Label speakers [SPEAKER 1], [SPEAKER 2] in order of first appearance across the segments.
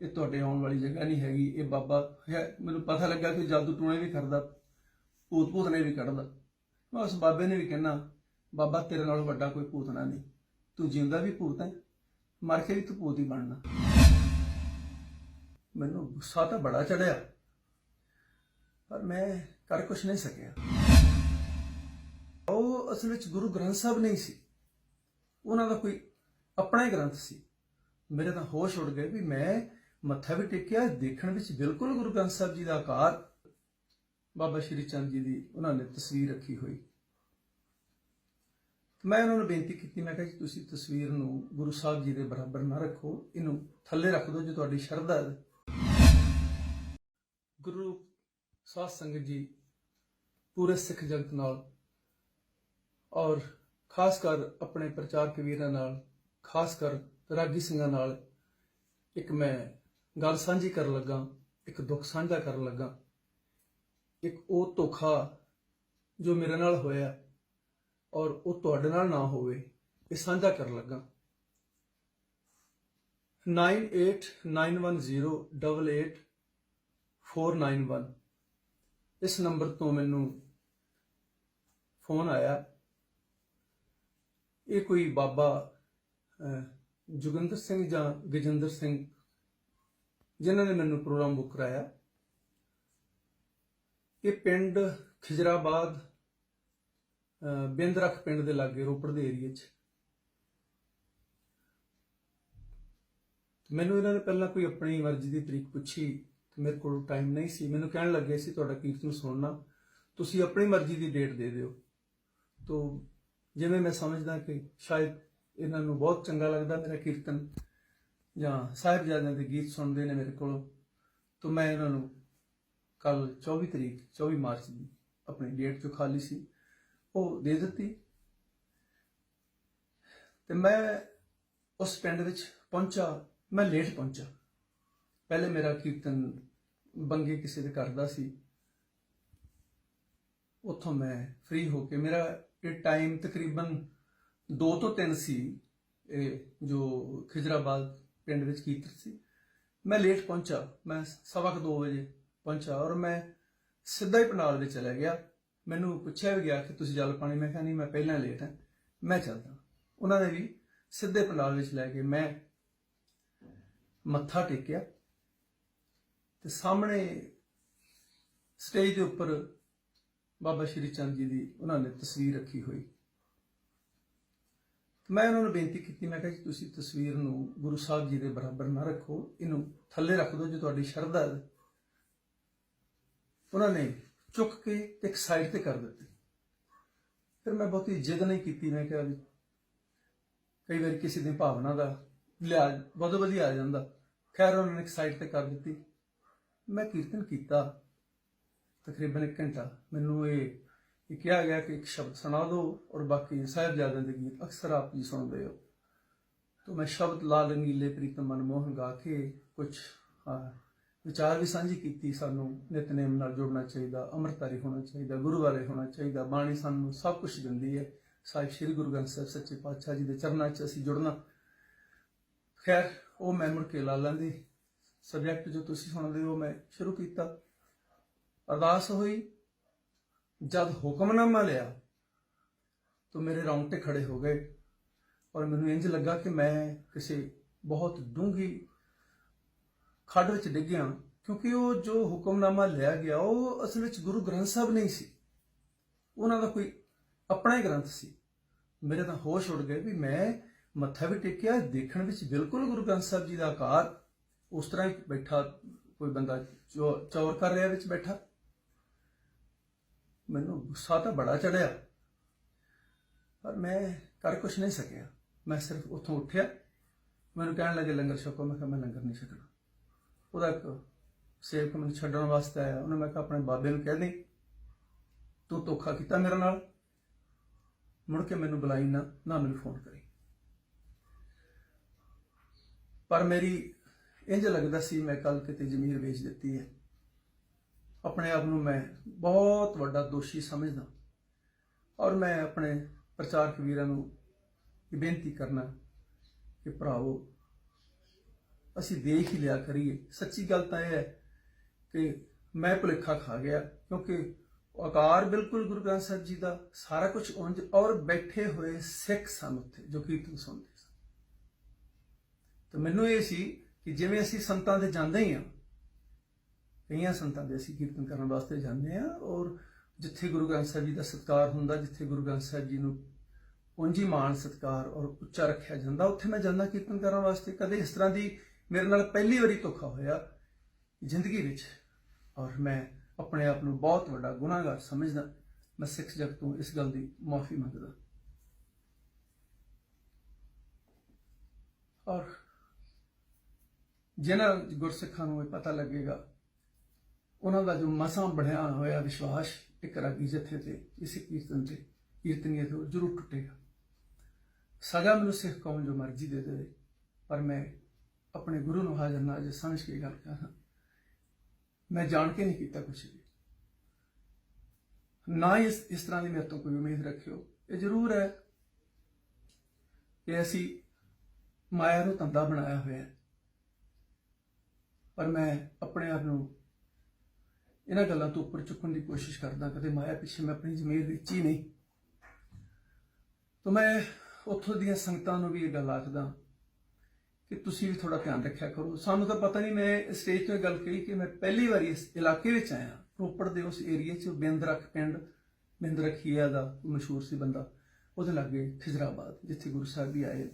[SPEAKER 1] ਇਹ ਤੁਹਾਡੇ ਆਉਣ ਵਾਲੀ ਜਗ੍ਹਾ ਨਹੀਂ ਹੈਗੀ, ਇਹ ਬਾਬਾ ਹੈ, ਮੈਨੂੰ ਪਤਾ ਲੱਗਾ ਕਿ ਜਾਦੂ ਟੂਣੇ ਵੀ ਕਰਦਾ ਭੂਤ ਭੂਤ ਨੇ ਵੀ ਕੱਢਦਾ। ਮੈਂ ਉਸ ਬਾਬੇ ਨੇ ਵੀ ਕਹਿਣਾ ਬਾਬਾ ਤੇਰੇ ਨਾਲ ਵੱਡਾ ਕੋਈ ਭੂਤਨਾ ਨਹੀਂ, ਤੂੰ ਜਿਉਂਦਾ ਵੀ ਭੂਤ ਹੈ, ਮਰ ਕੇ ਵੀ ਤੂੰ ਭੂਤ ਹੀ ਬਣਨਾ। ਮੈਨੂੰ ਗੁੱਸਾ ਤਾਂ ਬੜਾ ਚੜਿਆ, ਪਰ ਮੈਂ ਕਰ ਕੁਛ ਨਹੀਂ ਸਕਿਆ। ਉਹ ਅਸਲ ਵਿੱਚ ਗੁਰੂ ਗ੍ਰੰਥ ਸਾਹਿਬ ਨਹੀਂ ਸੀ। ਉਹਨਾਂ ਦਾ ਕੋਈ ਆਪਣਾ ਹੀ ਗ੍ਰੰਥ ਸੀ। ਮੇਰੇ ਤਾਂ ਹੋਸ਼ ਉੱਡ ਗਏ ਵੀ ਮੈਂ ਮੱਥਾ ਵੀ ਟੇਕਿਆ, ਦੇਖਣ ਵਿੱਚ ਬਿਲਕੁਲ ਗੁਰੂ ਗ੍ਰੰਥ ਸਾਹਿਬ ਜੀ ਦਾ ਆਕਾਰ ਬਾਬਾ ਸ਼੍ਰੀ ਚੰਦ ਜੀ ਦੀ ਉਹਨਾਂ ਨੇ ਤਸਵੀਰ ਰੱਖੀ ਹੋਈ। ਮੈਂ ਉਹਨਾਂ ਨੂੰ ਬੇਨਤੀ ਕੀਤੀ, ਮੈਂ ਕਿਹਾ ਜੀ, ਤੁਸੀਂ ਤਸਵੀਰ ਨੂੰ ਗੁਰੂ ਸਾਹਿਬ ਜੀ ਦੇ ਬਰਾਬਰ ਨਾ ਰੱਖੋ, ਇਹਨੂੰ ਥੱਲੇ ਰੱਖ ਦਿਓ ਜੋ ਤੁਹਾਡੀ ਸ਼ਰਧਾ ਹੈ। ਗੁਰੂ ਸਾਧ ਸੰਗਤ ਜੀ ਪੂਰੇ ਸਿੱਖ ਜਗਤ ਨਾਲ ਔਰ ਖਾਸ ਕਰ ਆਪਣੇ ਪ੍ਰਚਾਰਕ ਵੀਰਾਂ ਨਾਲ, ਖਾਸ ਕਰ ਰਾਗੀ ਸਿੰਘਾਂ ਨਾਲ ਇੱਕ ਮੈਂ ਗੱਲ ਸਾਂਝੀ ਕਰਨ ਲੱਗਾ ਇੱਕ ਦੁੱਖ ਸਾਂਝਾ ਕਰਨ ਲੱਗਾ। ਇੱਕ ਉਹ ਧੋਖਾ ਜੋ ਮੇਰੇ ਨਾਲ ਹੋਇਆ ਔਰ ਉਹ ਤੁਹਾਡੇ ਨਾਲ ਨਾ ਹੋਵੇ ਇਹ ਸਾਂਝਾ ਕਰਨ ਲੱਗਾ। 9891088491 ਇਸ ਨੰਬਰ ਤੋਂ ਮੈਨੂੰ ਫੋਨ ਆਇਆ ਇਹ ਕੋਈ ਬਾਬਾ ਅਹ, ਜੋਗਿੰਦਰ ਸਿੰਘ ਜਾਂ ਗਜਿੰਦਰ ਸਿੰਘ ਜਿਨ੍ਹਾਂ ਨੇ ਮੈਨੂੰ ਪ੍ਰੋਗਰਾਮ ਬੁੱਕ ਕਰਾਇਆ। ਇਹ ਪਿੰਡ ਖਿਜਰਾਬਾਦ ਅਹ, ਬਿੰਦਰਖ ਪਿੰਡ ਦੇ ਲਾਗੇ ਰੋਪੜ ਦੇ ਏਰੀਏ 'ਚ। ਮੈਨੂੰ ਇਹਨਾਂ ਨੇ ਪਹਿਲਾਂ ਕੋਈ ਆਪਣੀ ਮਰਜ਼ੀ ਦੀ ਤਰੀਕ ਪੁੱਛੀ ਤੇ ਮੇਰੇ ਕੋਲ ਟਾਈਮ ਨਹੀਂ ਸੀ। ਮੈਨੂੰ ਕਹਿਣ ਲੱਗੇ ਸੀ ਤੁਹਾਡਾ ਕੀਰਤਨ ਸੁਣਨਾ। ਤੁਸੀਂ ਆਪਣੀ ਮਰਜ਼ੀ ਦੀ ਡੇਟ ਦੇ ਦਿਓ। ਤੋ ਜਿਵੇਂ ਮੈਂ ਸਮਝਦਾ ਕਿ ਸ਼ਾਇਦ ਇਹਨਾਂ ਨੂੰ ਬਹੁਤ ਚੰਗਾ ਲੱਗਦਾ ਮੇਰਾ ਕੀਰਤਨ ਜਾਂ ਸਾਹਿਬਜ਼ਾਦਿਆਂ ਦੇ ਗੀਤ ਸੁਣਦੇ ਨੇ ਮੇਰੇ ਕੋਲ, ਤਾਂ ਮੈਂ ਉਹਨਾਂ ਨੂੰ ਕੱਲ 24 ਤਰੀਕ 24 ਮਾਰਚ ਦੀ ਆਪਣੀ ਡੇਟ ਜੋ ਖਾਲੀ ਸੀ, ਉਹ ਦੇ ਦਿੱਤੀ। ਤੇ ਮੈਂ ਉਸ ਪਿੰਡ ਵਿੱਚ ਪਹੁੰਚਾ, ਮੈਂ ਲੇਟ ਪਹੁੰਚਾ। ਪਹਿਲੇ ਮੇਰਾ ਕੀਰਤਨ ਬੰਗੇ ਕਿਸੇ ਦੇ ਕਰਦਾ ਸੀ। ਉੱਥੋਂ ਮੈਂ ਫ੍ਰੀ ਹੋ ਕੇ, ਮੇਰਾ ਇਹ ਟਾਈਮ ਤਕਰੀਬਨ 2 ਤੋਂ 3 ਸੀ, ਇਹ ਜੋ ਖਿਜਰਾਬਾਦ ਪਿੰਡ ਵਿੱਚ ਕੀਰਤਨ ਸੀ। ਮੈਂ ਲੇਟ ਪਹੁੰਚਾ ਮੈਂ ਸਵਾ ਕੁ 2 ਵਜੇ ਪਹੁੰਚਾ ਔਰ ਮੈਂ ਸਿੱਧਾ ਹੀ ਪੰਡਾਲ ਵਿੱਚ ਚਲਾ ਗਿਆ। ਮੈਨੂੰ ਪੁੱਛਿਆ ਵੀ ਗਿਆ ਕਿ ਤੁਸੀਂ ਜਲ ਪਾਣੀ? ਮੈਂ ਕਿਹਾ, ਨਹੀਂ, ਮੈਂ ਪਹਿਲਾਂ ਲੇਟ ਹਾਂ, ਮੈਂ ਚੱਲਦਾ। ਉਹਨਾਂ ਨੇ ਵੀ ਸਿੱਧੇ ਪੰਡਾਲ ਵਿੱਚ ਲੈ ਕੇ ਮੈਂ ਮੱਥਾ ਟੇਕਿਆ ਤੇ ਸਾਹਮਣੇ ਸਟੇਜ ਦੇ ਉੱਪਰ ਬਾਬਾ ਸ਼੍ਰੀ ਚੰਦ ਜੀ ਦੀ ਉਹਨਾਂ ਨੇ ਤਸਵੀਰ ਰੱਖੀ ਹੋਈ। ਮੈਂ ਉਹਨਾਂ ਨੂੰ ਬੇਨਤੀ ਕੀਤੀ, ਮੈਂ ਕਿਹਾ ਜੀ ਤੁਸੀਂ ਤਸਵੀਰ ਨੂੰ ਗੁਰੂ ਸਾਹਿਬ ਜੀ ਦੇ ਬਰਾਬਰ ਨਾ ਰੱਖੋ, ਇਹਨੂੰ ਥੱਲੇ ਰੱਖ ਦਿਓ ਜੇ ਤੁਹਾਡੀ ਸ਼ਰਧਾ ਹੈ। ਉਹਨਾਂ ਨੇ ਚੁੱਕ ਕੇ ਇੱਕ ਸਾਈਡ ਤੇ ਕਰ ਦਿੱਤੀ। ਫਿਰ ਮੈਂ ਬਹੁਤੀ ਜਿੱਦ ਨਹੀਂ ਕੀਤੀ, ਮੈਂ ਕਿਹਾ ਵੀ ਕਈ ਵਾਰੀ ਕਿਸੇ ਦੀ ਭਾਵਨਾ ਦਾ ਲਿਹਾਜ਼ ਬਹੁਤ ਵਧੀਆ ਆ ਜਾਂਦਾ। ਖੈਰ, ਉਹਨਾਂ ਨੇ ਇੱਕ ਸਾਈਡ ਤੇ ਕਰ ਦਿੱਤੀ। ਮੈਂ ਕੀਰਤਨ ਕੀਤਾ ਤਕਰੀਬਨ 1 ਘੰਟਾ। ਮੈਨੂੰ ਇਹ ਇਹ ਕਿਹਾ ਗਿਆ ਕਿ ਇੱਕ ਸ਼ਬਦ ਸੁਣਾ ਦਿਓ ਔਰ ਬਾਕੀ ਸਾਹਿਬਜ਼ਾਦਿਆਂ ਦੇ ਗੀਤ ਅਕਸਰ ਆਪ ਜੀ ਸੁਣਦੇ ਹੋ। ਤਾਂ ਮੈਂ ਸ਼ਬਦ ਲਾ ਰੰਗੀਲੇ ਪ੍ਰੀਤਮ ਮਨਮੋਹਨ ਗਾ ਕੇ ਕੁਝ ਵਿਚਾਰ ਵੀ ਸਾਂਝੀ ਕੀਤੀ ਸਾਨੂੰ, ਨਿਤਨੇਮ ਨਾਲ ਜੁੜਨਾ ਚਾਹੀਦਾ, ਅੰਮ੍ਰਿਤਧਾਰੀ ਹੋਣਾ ਚਾਹੀਦਾ ਗੁਰੂ ਵਾਲੇ ਹੋਣਾ ਚਾਹੀਦਾ, ਬਾਣੀ ਸਾਨੂੰ ਸਭ ਕੁਝ ਦਿੰਦੀ ਹੈ। ਸਾਹਿਬ ਸ੍ਰੀ ਗੁਰੂ ਗ੍ਰੰਥ ਸਾਹਿਬ ਸੱਚੇ ਪਾਤਸ਼ਾਹ ਜੀ ਦੇ ਚਰਨਾਂ 'ਚ ਅਸੀਂ ਜੁੜਨਾ। ਖੈਰ, ਉਹ ਮੈਂ ਮੁੜ ਕੇ ਲਾਲਾਂ ਦੀ ਸਬਜੈਕਟ ਜੋ ਤੁਸੀਂ ਸੁਣਦੇ ਹੋ, ਮੈਂ ਸ਼ੁਰੂ ਕੀਤਾ। ਅਰਦਾਸ ਹੋਈ। ਜਦ ਹੁਕਮਨਾਮਾ ਲਿਆ, ਤਾਂ ਮੇਰੇ ਰੌਂਗਟੇ ਖੜੇ ਹੋ ਗਏ ਔਰ ਮੈਨੂੰ ਇੰਜ ਲੱਗਾ ਕਿ ਮੈਂ ਕਿਸੇ ਬਹੁਤ ਡੂੰਘੀ ਖੱਡ ਵਿੱਚ ਡਿੱਗਿਆ, ਕਿਉਂਕਿ ਉਹ ਜੋ ਹੁਕਮਨਾਮਾ ਲਿਆ ਗਿਆ, ਉਹ ਅਸਲ ਵਿੱਚ ਗੁਰੂ ਗ੍ਰੰਥ ਸਾਹਿਬ ਨਹੀਂ ਸੀ। ਉਹਨਾਂ ਦਾ ਕੋਈ ਆਪਣਾ ਹੀ ਗ੍ਰੰਥ ਸੀ। ਮੇਰੇ ਤਾਂ ਹੋਸ਼ ਉੱਡ ਗਏ ਵੀ ਮੈਂ ਮੱਥਾ ਵੀ ਟੇਕਿਆ, ਦੇਖਣ ਵਿੱਚ ਬਿਲਕੁਲ ਗੁਰੂ ਗ੍ਰੰਥ ਸਾਹਿਬ ਜੀ ਦਾ ਆਕਾਰ, ਉਸ ਤਰ੍ਹਾਂ ਹੀ ਬੈਠਾ, ਕੋਈ ਬੰਦਾ ਚੋ- ਚੌਰ ਕਰ ਰਿਹਾ ਵਿੱਚ ਬੈਠਾ। ਮੈਨੂੰ ਗੁੱਸਾ ਤਾਂ ਬੜਾ ਚੜਿਆ। ਪਰ ਮੈਂ ਕਰ ਕੁਛ ਨਹੀਂ ਸਕਿਆ। ਮੈਂ ਸਿਰਫ ਉੱਥੋਂ ਉੱਠਿਆ। ਮੈਨੂੰ ਕਹਿਣ ਲੱਗੇ, ਲੰਗਰ ਛਕੋ। ਮੈਂ ਕਿਹਾ, ਮੈਂ ਲੰਗਰ ਨਹੀਂ ਛਕਣਾ। ਉਹਦਾ ਇੱਕ ਸੇਵਕ ਮੈਨੂੰ ਛੱਡਣ ਵਾਸਤੇ ਆਇਆ। ਉਹਨੇ ਮੈਂ ਕਿਹਾ, ਆਪਣੇ ਬਾਬੇ ਨੂੰ ਕਹਿ ਦੇ ਤੂੰ ਧੋਖਾ ਕੀਤਾ ਮੇਰੇ ਨਾਲ। ਮੁੜ ਕੇ ਮੈਨੂੰ ਬੁਲਾਈ ਨਾ ਨਾ ਮੈਨੂੰ ਫੋਨ ਕਰੀ। ਪਰ ਮੇਰੀ ਇੰਜ ਲੱਗਦਾ ਸੀ, ਮੈਂ ਕੱਲ ਕਿਤੇ ਜ਼ਮੀਰ ਵੇਚ ਦਿੱਤੀ ਹੈ। ਆਪਣੇ ਆਪ ਨੂੰ ਮੈਂ ਬਹੁਤ ਵੱਡਾ ਦੋਸ਼ੀ ਸਮਝਦਾ ਔਰ ਮੈਂ ਆਪਣੇ ਪ੍ਰਚਾਰਕ ਵੀਰਾਂ ਨੂੰ ਇਹ ਬੇਨਤੀ ਕਰਨਾ ਕਿ ਭਰਾਵੋ, ਅਸੀਂ ਦੇਖ ਹੀ ਲਿਆ ਕਰੀਏ। ਸੱਚੀ ਗੱਲ ਤਾਂ ਇਹ ਹੈ ਕਿ ਮੈਂ ਭੁਲੇਖਾ ਖਾ ਗਿਆ ਕਿਉਂਕਿ ਆਕਾਰ ਬਿਲਕੁਲ ਗੁਰੂ ਗ੍ਰੰਥ ਸਾਹਿਬ ਜੀ ਦਾ, ਸਾਰਾ ਕੁਝ ਉਂਝ ਔਰ ਬੈਠੇ ਹੋਏ ਸਿੱਖ ਸਨ ਉੱਥੇ ਜੋ ਕੀਰਤਨ ਸੁਣਦੇ ਸਨ। ਤਾਂ ਮੈਨੂੰ ਇਹ ਸੀ ਕਿ ਜਿਵੇਂ ਅਸੀਂ ਸੰਤਾਂ ਦੇ ਜਾਂਦੇ ਹੀ ਆ ਕਈਆਂ ਸੰਤਾਂ ਦੇ ਅਸੀਂ ਕੀਰਤਨ ਕਰਨ ਵਾਸਤੇ ਜਾਂਦੇ ਆ ਔਰ ਜਿੱਥੇ ਗੁਰੂ ਗ੍ਰੰਥ ਸਾਹਿਬ ਜੀ ਦਾ ਸਤਿਕਾਰ ਹੁੰਦਾ, ਜਿੱਥੇ ਗੁਰੂ ਗ੍ਰੰਥ ਸਾਹਿਬ ਜੀ ਨੂੰ ਉਂਝੀ ਮਾਣ ਸਤਿਕਾਰ ਔਰ ਉੱਚਾ ਰੱਖਿਆ ਜਾਂਦਾ, ਉੱਥੇ ਮੈਂ ਜਾਂਦਾ ਕੀਰਤਨ ਕਰਨ ਵਾਸਤੇ। ਕਦੇ ਇਸ ਤਰ੍ਹਾਂ ਦੀ ਮੇਰੇ ਨਾਲ ਪਹਿਲੀ ਵਾਰੀ ਧੋਖਾ ਹੋਇਆ ਜ਼ਿੰਦਗੀ ਵਿੱਚ ਔਰ ਮੈਂ ਆਪਣੇ ਆਪ ਨੂੰ ਬਹੁਤ ਵੱਡਾ ਗੁਨਾਹਗਾਰ ਸਮਝਦਾ। ਮੈਂ ਸਿੱਖ ਜਗਤ ਤੋਂ ਇਸ ਗੱਲ ਦੀ ਮਾਫੀ ਮੰਗਦਾ। ਔਰ ਜਿਹਨਾਂ ਗੁਰਸਿੱਖਾਂ ਨੂੰ ਇਹ ਪਤਾ ਲੱਗੇਗਾ ਉਹਨਾਂ ਦਾ ਜੋ ਮਸਾਂ ਬਣਿਆ ਹੋਇਆ ਵਿਸ਼ਵਾਸ ਇੱਕ ਰਾਗੀ ਜਥੇ ਤੇ, ਇਸ ਕੀਰਤਨ ਤੇ ਕੀਰਤਨੀਏ ਤੋਂ ਜ਼ਰੂਰ ਟੁੱਟੇਗਾ। ਸਜ਼ਾ ਮੈਨੂੰ ਸਿੱਖ ਕੌਮ ਜੋ ਮਰਜ਼ੀ ਦੇ ਦੇਵੇ, ਪਰ ਮੈਂ ਆਪਣੇ ਗੁਰੂ ਨੂੰ ਹਾਜ਼ਰ ਨਾਜ਼ਰ ਸਮਝ ਕੇ ਗੱਲ ਕਰਾਂ। ਮੈਂ ਜਾਣ ਕੇ ਨਹੀਂ ਕੀਤਾ ਕੁਛ ਵੀ। ਨਾ ਹੀ ਇਸ ਇਸ ਤਰ੍ਹਾਂ ਦੀ ਮੇਰੇ ਤੋਂ ਕੋਈ ਉਮੀਦ ਰੱਖਿਓ। ਇਹ ਜ਼ਰੂਰ ਹੈ ਕਿ ਅਸੀਂ ਮਾਇਆ ਨੂੰ ਧੰਦਾ ਬਣਾਇਆ ਹੋਇਆ ਹੈ। ਪਰ ਮੈਂ ਆਪਣੇ ਆਪ ਨੂੰ ਇਹਨਾਂ ਗੱਲਾਂ ਤੋਂ ਉੱਪਰ ਚੁੱਕਣ ਦੀ ਕੋਸ਼ਿਸ਼ ਕਰਦਾ ਕਦੇ ਮਾਇਆ ਪਿੱਛੇ ਮੈਂ ਆਪਣੀ ਜ਼ਮੀਰ ਵੇਚੀ ਨਹੀਂ। ਤਾਂ ਮੈਂ ਉੱਥੋਂ ਦੀਆਂ ਸੰਗਤਾਂ ਨੂੰ ਵੀ ਇਹ ਗੱਲ ਆਖਦਾ ਕਿ ਤੁਸੀਂ ਵੀ ਥੋੜਾ ਧਿਆਨ ਰੱਖਿਆ ਕਰੋ। ਸਾਨੂੰ ਤਾਂ ਪਤਾ ਨਹੀਂ, ਮੈਂ ਸਟੇਜ ਤੋਂ ਇਹ ਗੱਲ ਕਹੀ ਕਿ ਮੈਂ ਪਹਿਲੀ ਵਾਰੀ ਇਸ ਇਲਾਕੇ ਵਿੱਚ ਆਇਆ, ਰੋਪੜ ਦੇ ਉਸ ਏਰੀਆ 'ਚ, ਬਿੰਦਰਖ ਪਿੰਡ ਬਿੰਦਰਖੀਆ ਦਾ ਮਸ਼ਹੂਰ ਸੀ ਬੰਦਾ। ਉਹਦੇ ਲਾਗੇ ਖਿਜ਼ਰਾਬਾਦ, ਜਿੱਥੇ ਗੁਰੂ ਸਾਹਿਬ ਵੀ ਆਏ।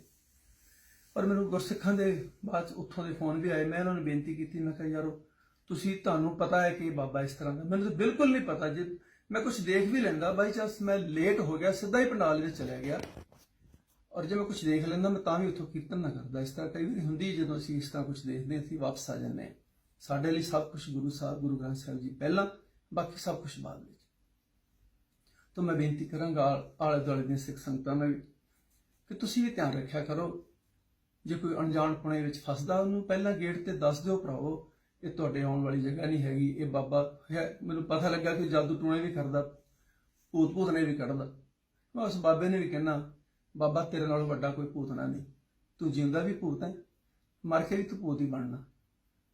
[SPEAKER 1] ਪਰ ਮੈਨੂੰ ਗੁਰਸਿੱਖਾਂ ਦੇ ਬਾਅਦ 'ਚ ਉੱਥੋਂ ਦੇ ਫੋਨ ਵੀ ਆਏ। ਮੈਂ ਉਹਨਾਂ ਨੂੰ ਬੇਨਤੀ ਕੀਤੀ, ਮੈਂ ਕਿਹਾ, ਯਾਰੋ ਤੁਸੀਂ ਤੁਹਾਨੂੰ ਪਤਾ ਹੈ ਕਿ ਬਾਬਾ ਇਸ ਤਰ੍ਹਾਂ ਦਾ ਮੈਨੂੰ ਤਾਂ ਬਿਲਕੁਲ ਨਹੀਂ ਪਤਾ ਜੇ ਮੈਂ ਕੁਝ ਦੇਖ ਵੀ ਲੈਂਦਾ ਬਾਈ ਚਾਂਸ ਮੈਂ ਲੇਟ ਹੋ ਗਿਆ ਸਿੱਧਾ ਹੀ ਪੰਡਾਲ ਵਿੱਚ ਚਲਿਆ ਗਿਆ। ਔਰ ਜੇ ਮੈਂ ਕੁਝ ਦੇਖ ਲੈਂਦਾ ਮੈਂ ਤਾਂ ਵੀ ਉੱਥੋਂ ਕੀਰਤਨ ਨਾ ਕਰਦਾ। ਇਸ ਤਰ੍ਹਾਂ ਕਈ ਵਾਰੀ ਹੁੰਦੀ ਜਦੋਂ ਅਸੀਂ ਇਸ ਤਰ੍ਹਾਂ ਕੁਝ ਦੇਖਦੇ ਹਾਂ, ਅਸੀਂ ਵਾਪਸ ਆ ਜਾਂਦੇ ਹਾਂ। ਸਾਡੇ ਲਈ ਸਭ ਕੁਝ ਗੁਰੂ ਸਾਹਿਬ ਗੁਰੂ ਗ੍ਰੰਥ ਸਾਹਿਬ ਜੀ ਪਹਿਲਾਂ ਬਾਕੀ ਸਭ ਕੁਝ ਬਾਅਦ ਵਿੱਚ। ਤਾਂ ਮੈਂ ਬੇਨਤੀ ਕਰਾਂਗਾ ਆਲੇ ਦੁਆਲੇ ਦੀਆਂ ਸਿੱਖ ਸੰਗਤਾਂ ਨੂੰ ਵੀ ਕਿ ਤੁਸੀਂ ਵੀ ਧਿਆਨ ਰੱਖਿਆ ਕਰੋ। ਜੇ ਕੋਈ ਅਣਜਾਣ ਪੁਣੇ ਵਿੱਚ ਫਸਦਾ ਉਹਨੂੰ ਪਹਿਲਾਂ ਗੇਟ ਤੇ ਦੱਸ ਦਿਓ ਭਰਾਓ ਇਹ ਤੁਹਾਡੇ ਆਉਣ ਵਾਲੀ ਜਗ੍ਹਾ ਨਹੀਂ ਹੈਗੀ। ਇਹ ਬਾਬਾ ਹੈ, ਮੈਨੂੰ ਪਤਾ ਲੱਗਾ ਕਿ ਜਾਦੂ ਟੂਣੇ ਵੀ ਕਰਦਾ ਭੂਤ ਭੂਤ ਨੇ ਵੀ ਕੱਢਦਾ ਮੈਂ ਉਸ ਬਾਬੇ ਨੇ ਵੀ ਕਹਿਣਾ, ਬਾਬਾ, ਤੇਰੇ ਨਾਲੋਂ ਵੱਡਾ ਕੋਈ ਭੂਤਨਾ ਨਹੀਂ। ਤੂੰ ਜਿਉਂਦਾ ਵੀ ਭੂਤ ਹੈ, ਮਰ ਕੇ ਵੀ ਤੂੰ ਭੂਤ ਹੀ ਬਣਨਾ।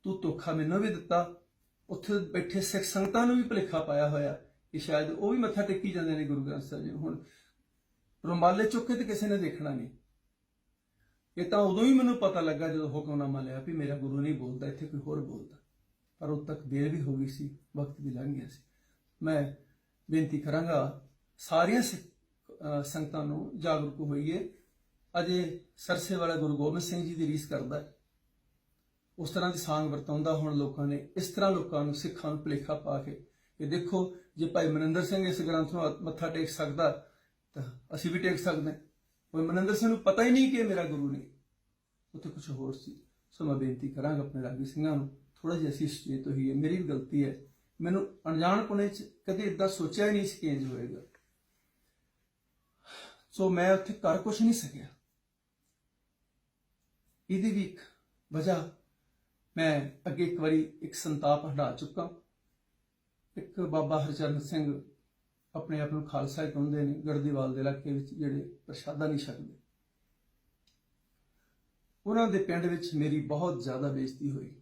[SPEAKER 1] ਤੂੰ ਧੋਖਾ ਮੈਨੂੰ ਵੀ ਦਿੱਤਾ, ਉੱਥੇ ਬੈਠੇ ਸਿੱਖ ਸੰਗਤਾਂ ਨੂੰ ਵੀ ਭੁਲੇਖਾ ਪਾਇਆ ਹੋਇਆ ਕਿ ਸ਼ਾਇਦ ਉਹ ਵੀ ਮੱਥਾ ਟੇਕੀ ਜਾਂਦੇ ਨੇ ਗੁਰੂ ਗ੍ਰੰਥ ਸਾਹਿਬ ਜੀ। ਨੂੰ। ਹੁਣ ਰੁਮਾਲੇ ਚੁੱਕ ਕੇ ਤੇ ਕਿਸੇ ਨੇ ਦੇਖਣਾ ਨਹੀਂ। ਇਹ ਤਾਂ ਉਦੋਂ ਹੀ ਮੈਨੂੰ ਪਤਾ ਲੱਗਾ ਜਦੋਂ ਹੁਕਮਨਾਮਾ ਲਿਆ ਵੀ ਮੇਰਾ ਗੁਰੂ ਨਹੀਂ ਬੋਲਦਾ, ਇੱਥੇ ਕੋਈ ਹੋਰ ਬੋਲਦਾ। ਪਰ ਉਦ ਤੱਕ ਦੇਰ ਵੀ ਹੋ ਗਈ ਸੀ, ਵਕਤ ਵੀ ਲੰਘ ਗਿਆ ਸੀ। ਮੈਂ ਬੇਨਤੀ ਕਰਾਂਗਾ, ਸਾਰੀਆਂ ਸਿੱਖ ਸੰਗਤਾਂ ਨੂੰ ਜਾਗਰੂਕ ਹੋਈਏ। ਅਜੇ ਸਰਸੇ ਵਾਲਾ ਗੁਰੂ ਗੋਬਿੰਦ ਸਿੰਘ ਜੀ ਦੀ ਰੀਸ ਕਰਦਾ ਹੈ। ਉਸ ਤਰ੍ਹਾਂ ਦੀ ਸਾਂਗ ਵਰਤਾਉਂਦਾ ਹੁਣ ਲੋਕਾਂ ਨੇ, ਇਸ ਤਰ੍ਹਾਂ ਲੋਕਾਂ ਨੂੰ ਸਿੱਖਾਂ ਨੂੰ ਭੁਲੇਖਾ ਪਾ ਕੇ, ਕਿ ਦੇਖੋ, ਜੇ ਭਾਈ ਮਨਿੰਦਰ ਸਿੰਘ ਇਸ ਗ੍ਰੰਥ ਨੂੰ ਮੱਥਾ ਟੇਕ ਸਕਦਾ, ਤਾਂ ਅਸੀਂ ਵੀ ਟੇਕ ਸਕਦੇ ਹਾਂ। ਕੋਈ ਮਨਿੰਦਰ ਸਿੰਘ ਨੂੰ ਪਤਾ ਹੀ ਨਹੀਂ ਕਿ ਮੇਰਾ ਗੁਰੂ ਨੇ। ਉੱਥੇ ਕੁਝ ਹੋਰ ਸੀ। ਸੋ ਮੈਂ ਬੇਨਤੀ ਕਰਾਂਗਾ ਆਪਣੇ ਰਾਗੀ ਸਿੰਘਾਂ ਨੂੰ ਥੋੜਾ ਜਿਹਾ ਅਸੀਂ ਸੁਚੇਤ ਹੋਈਏ ਮੇਰੀ ਵੀ ਗਲਤੀ ਹੈ। ਮੈਨੂੰ ਅਣਜਾਣਪੁਣੇ ਚ ਕਦੇ ਇਦਾਂ ਸੋਚਿਆ ਹੀ ਨਹੀਂ ਸੀ ਕਿ ਇੰਜ ਹੋਏਗਾ। ਸੋ ਮੈਂ ਉੱਥੇ ਕਰ ਕੁਝ ਨਹੀਂ ਸਕਿਆ। ਇਹਦੀ ਵੀ ਇੱਕ ਵਜ੍ਹਾ ਮੈਂ ਅੱਗੇ ਇੱਕ ਵਾਰੀ ਇੱਕ ਸੰਤਾਪ ਹਟਾ ਚੁੱਕਾ। ਇੱਕ ਬਾਬਾ ਹਰਚਰਨ ਸਿੰਘ ਆਪਣੇ ਆਪ ਨੂੰ ਖਾਲਸਾ ਕਹਿੰਦੇ ਨੇ ਗੜਦੀਵਾਲ ਦੇ ਇਲਾਕੇ ਵਿੱਚ ਜਿਹੜੇ ਪ੍ਰਸ਼ਾਦਾ ਨਹੀਂ ਛਕਦੇ। ਉਹਨਾਂ ਦੇ ਪਿੰਡ ਵਿੱਚ ਮੇਰੀ ਬਹੁਤ ਜ਼ਿਆਦਾ ਬੇਇੱਜ਼ਤੀ ਹੋਈ।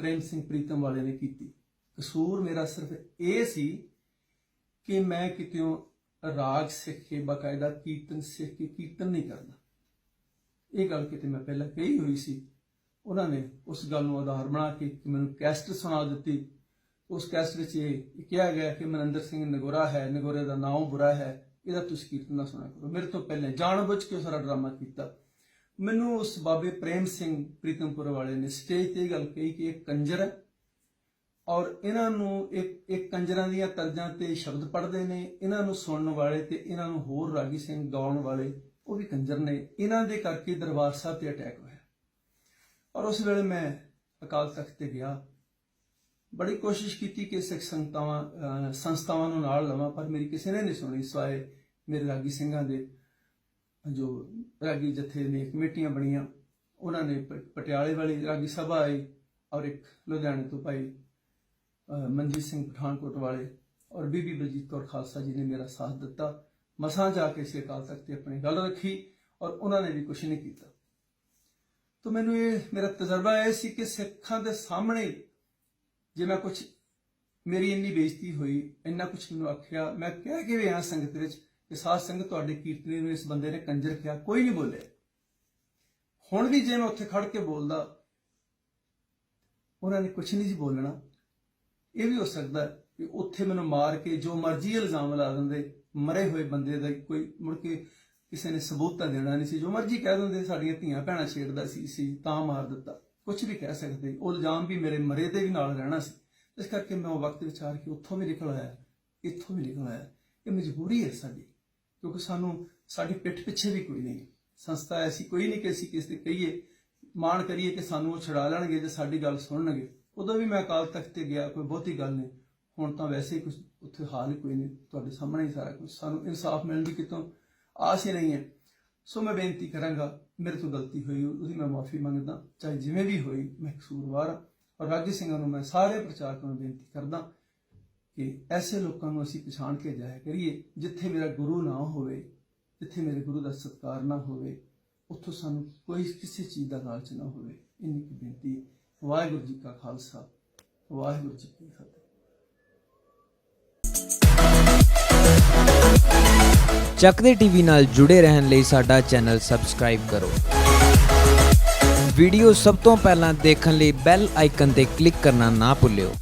[SPEAKER 1] ਪ੍ਰੇਮ ਸਿੰਘ ਪ੍ਰੀਤਮ ਵਾਲੇ ਨੇ ਕੀਤੀ। ਕਸੂਰ ਮੇਰਾ ਸਿਰਫ ਇਹ ਸੀ ਕਿ ਮੈਂ ਕਿਤਿਓਂ ਰਾਗ ਸਿੱਖ ਕੇ ਬਕਾਇਦਾ ਕੀਰਤਨ ਸਿੱਖ ਕੇ ਕੀਰਤਨ ਨਹੀਂ ਕਰਦਾ। ਇਹ ਗੱਲ ਕਿਤੇ ਮੈਂ ਪਹਿਲਾਂ ਕਹੀ ਹੋਈ ਸੀ। ਉਹਨਾਂ ਨੇ ਉਸ ਗੱਲ ਨੂੰ ਆਧਾਰ ਬਣਾ ਕੇ ਮੈਨੂੰ ਕੈਸਟ ਸੁਣਾ ਦਿੱਤੀ। ਉਸ ਕੈਸਟ ਵਿੱਚ ਇਹ ਕਿਹਾ ਗਿਆ ਕਿ ਮਨਿੰਦਰ ਸਿੰਘ ਨਗੋਰਾ ਹੈ, ਨਗੋਰੇ ਦਾ ਨਾਮ ਬੁਰਾ ਹੈ, ਇਹਦਾ ਤੁਸੀਂ ਕੀਰਤਨ ਨਾ ਸੁਣਾ ਕਰੋ। ਮੇਰੇ ਤੋਂ ਪਹਿਲਾਂ ਜਾਣਬੁੱਝ ਕੇ ਉਹ ਸਾਰਾ ਡਰਾਮਾ ਕੀਤਾ। ਮੈਨੂੰ ਉਸ ਬਾਬੇ ਪ੍ਰੇਮ ਸਿੰਘ ਪ੍ਰੀਤਮਪੁਰ ਵਾਲੇ ਨੇ ਸਟੇਜ ਤੇ ਇਹ ਗੱਲ ਕਹੀ ਕਿ ਇਹ ਕੰਜਰ ਹੈ ਔਰ ਇਹਨਾਂ ਨੂੰ ਇੱਕ ਇੱਕ ਕੰਜਰਾਂ ਦੀਆਂ ਤਰਜ਼ਾਂ ਤੇ ਸ਼ਬਦ ਪੜ੍ਹਦੇ ਨੇ, ਇਹਨਾਂ ਨੂੰ ਸੁਣਨ ਵਾਲੇ ਤੇ ਇਹਨਾਂ ਨੂੰ ਹੋਰ ਰਾਗੀ ਸਿੰਘ ਗਾਉਣ ਵਾਲੇ ਉਹ ਵੀ ਕੰਜਰ ਨੇ। ਇਹਨਾਂ ਦੇ ਕਰਕੇ ਦਰਬਾਰ ਸਾਹਿਬ ਤੇ ਅਟੈਕ ਹੋਇਆ। ਔਰ ਉਸ ਵੇਲੇ ਮੈਂ ਅਕਾਲ ਤਖਤ ਤੇ ਗਿਆ। ਬੜੀ ਕੋਸ਼ਿਸ਼ ਕੀਤੀ ਕਿ ਸਿੱਖ ਸੰਗਤਾਵਾਂ ਸੰਸਥਾਵਾਂ ਨੂੰ ਨਾਲ ਲਵਾਂ, ਪਰ ਮੇਰੀ ਕਿਸੇ ਨੇ ਨਹੀਂ ਸੁਣੀ, ਸਵਾਏ ਮੇਰੇ ਰਾਗੀ ਸਿੰਘਾਂ ਦੇ। ਜੋ ਰਾਗੀ ਜਥੇ ਨੇ ਕਮੇਟੀਆਂ ਬਣੀਆਂ, ਉਹਨਾਂ ਨੇ ਪਟਿਆਲੇ ਵਾਲੀ ਰਾਗੀ ਸਭਾ ਆਈ ਔਰ ਇੱਕ ਲੁਧਿਆਣੇ ਤੋਂ ਭਾਈ ਮਨਜੀਤ ਸਿੰਘ ਪਠਾਨਕੋਟ ਵਾਲੇ ਔਰ ਬੀਬੀ ਬਲਜੀਤ ਕੌਰ ਖਾਲਸਾ ਜੀ ਨੇ ਮੇਰਾ ਸਾਥ ਦਿੱਤਾ। ਮਸਾਂ ਜਾ ਕੇ ਸੇ ਅਕਾਲ ਤਖਤ ਤੇ ਆਪਣੀ ਗੱਲ ਰੱਖੀ ਔਰ ਉਹਨਾਂ ਨੇ ਵੀ ਕੁਝ ਨਹੀਂ ਕੀਤਾ। ਤਾਂ ਮੈਨੂੰ ਇਹ, ਮੇਰਾ ਤਜਰਬਾ ਇਹ ਸੀ ਕਿ ਸਿੱਖਾਂ ਦੇ ਸਾਹਮਣੇ ਜੇ ਮੈਂ ਕੁਝ ਮੇਰੀ ਇੰਨੀ ਬੇਇੱਜ਼ਤੀ ਹੋਈ, ਇੰਨਾ ਕੁਝ ਮੈਨੂੰ ਆਖਿਆ, ਮੈਂ ਕਹਿ ਕੇ ਵੀ ਆ ਸੰਗਤ ਵਿੱਚ? ਕਿ ਸਾਧ ਸਿੰਘ ਤੁਹਾਡੇ ਕੀਰਤਨੀ ਨੂੰ ਇਸ ਬੰਦੇ ਨੇ ਕੰਜਰ ਕਿਹਾ, ਕੋਈ ਨਹੀਂ ਬੋਲਿਆ ਹੁਣ ਵੀ ਜੇ ਮੈਂ ਉੱਥੇ ਖੜ ਕੇ ਬੋਲਦਾ, ਉਹਨਾਂ ਨੇ ਕੁਝ ਨਹੀਂ ਜੀ ਬੋਲਣਾ। ਇਹ ਵੀ ਹੋ ਸਕਦਾ ਕਿ ਉੱਥੇ ਮੈਨੂੰ ਮਾਰ ਕੇ ਜੋ ਮਰਜ਼ੀ ਇਲਜ਼ਾਮ ਲਾ ਦਿੰਦੇ, ਮਰੇ ਹੋਏ ਬੰਦੇ ਦਾ ਕੋਈ ਮੁੜ ਕੇ ਕਿਸੇ ਨੇ ਸਬੂਤ ਤਾਂ ਦੇਣਾ ਨਹੀਂ ਸੀ। ਜੋ ਮਰਜ਼ੀ ਕਹਿ ਦਿੰਦੇ, ਸਾਡੀਆਂ ਧੀਆਂ ਭੈਣਾਂ ਛੇੜਦਾ ਸੀ ਸੀ ਤਾਂ ਮਾਰ ਦਿੱਤਾ। ਕੁਝ ਵੀ ਕਹਿ ਸਕਦੇ। ਉਹ ਇਲਜ਼ਾਮ ਵੀ ਮੇਰੇ ਮਰੇ ਦੇ ਵੀ ਨਾਲ ਰਹਿਣਾ ਸੀ। ਇਸ ਕਰਕੇ ਮੈਂ ਉਹ ਵਕਤ ਵਿਚਾਰ ਕੇ ਉੱਥੋਂ ਵੀ ਨਿਕਲ ਆਇਆ, ਇੱਥੋਂ ਵੀ ਨਿਕਲ ਆਇਆ। ਇਹ ਮਜਬੂਰੀ ਹੈ ਸਾਡੀ। ਕਿਉਂਕਿ ਸਾਨੂੰ, ਸਾਡੀ ਪਿੱਠ ਪਿੱਛੇ ਵੀ ਕੋਈ ਨਹੀਂ। ਸੰਸਥਾ ਐਸੀ ਕੋਈ ਨਹੀਂ ਕਿ ਅਸੀਂ ਕਿਸੇ ਤੇ ਕਹੀਏ, ਮਾਣ ਕਰੀਏ ਕਿ ਸਾਨੂੰ ਉਹ ਛੁਡਾ ਲੈਣਗੇ ਜੇ ਸਾਡੀ ਗੱਲ ਸੁਣਨਗੇ। ਉਦੋਂ ਵੀ ਮੈਂ ਅਕਾਲ ਤਖਤ ਤੇ ਗਿਆ, ਕੋਈ ਬਹੁਤੀ ਗੱਲ ਨਹੀਂ। ਹੁਣ ਤਾਂ ਵੈਸੇ ਹੀ ਕੁਝ ਉੱਥੇ ਹਾਲ ਹੀ ਕੋਈ ਨਹੀਂ, ਤੁਹਾਡੇ ਸਾਹਮਣੇ ਹੀ ਸਾਰਾ ਕੁਝ ਸਾਨੂੰ ਇਨਸਾਫ ਮਿਲਣ ਦੀ ਕਿਤੋਂ ਆਸ ਹੀ ਨਹੀਂ ਹੈ। ਸੋ ਮੈਂ ਬੇਨਤੀ ਕਰਾਂਗਾ, ਮੇਰੇ ਤੋਂ ਗਲਤੀ ਹੋਈ ਉਹਦੀ ਮੈਂ ਮਾਫੀ ਮੰਗਦਾ, ਚਾਹੇ ਜਿਵੇਂ ਵੀ ਹੋਈ, ਮੈਂ ਕਸੂਰਵਾਰ ਹਾਂ। ਔਰ ਰਾਗੀ ਸਿੰਘਾਂ ਨੂੰ ਮੈਂ ਸਾਰੇ ਪ੍ਰਚਾਰਕਾਂ ਨੂੰ ਬੇਨਤੀ ਕਰਦਾ ਕਿ ਐਸੇ ਲੋਕਾਂ ਨੂੰ ਅਸੀਂ ਪਛਾਣ ਕੇ ਜਾਇਆ ਕਰੀਏ ਜਿੱਥੇ ਮੇਰਾ ਗੁਰੂ ਨਾ ਹੋਵੇ, ਜਿੱਥੇ ਮੇਰੇ ਗੁਰੂ ਦਾ ਸਤਕਾਰ ਨਾ ਹੋਵੇ, ਉੱਥੋਂ ਸਾਨੂੰ ਕੋਈ ਕਿਸੇ ਚੀਜ਼ ਦਾ ਲਾਲਚ ਨਾ ਹੋਵੇ। ਇੰਨੀ ਕੁ ਬੇਨਤੀ ਵਾਹਿਗੁਰੂ ਜੀ ਕਾ ਖਾਲਸਾ, ਵਾਹਿਗੁਰੂ ਜੀ ਕੀ ਫਤਿਹ।
[SPEAKER 2] ਚੱਕਦੇ ਟੀਵੀ ਨਾਲ ਜੁੜੇ ਰਹਿਣ ਲਈ ਸਾਡਾ ਚੈਨਲ ਸਬਸਕ੍ਰਾਈਬ ਕਰੋ। ਵੀਡੀਓ ਸਭ ਤੋਂ ਪਹਿਲਾਂ ਦੇਖਣ ਲਈ ਬੈਲ ਆਈਕਨ ਤੇ ਕਲਿੱਕ ਕਰਨਾ ਨਾ ਭੁੱਲਿਓ।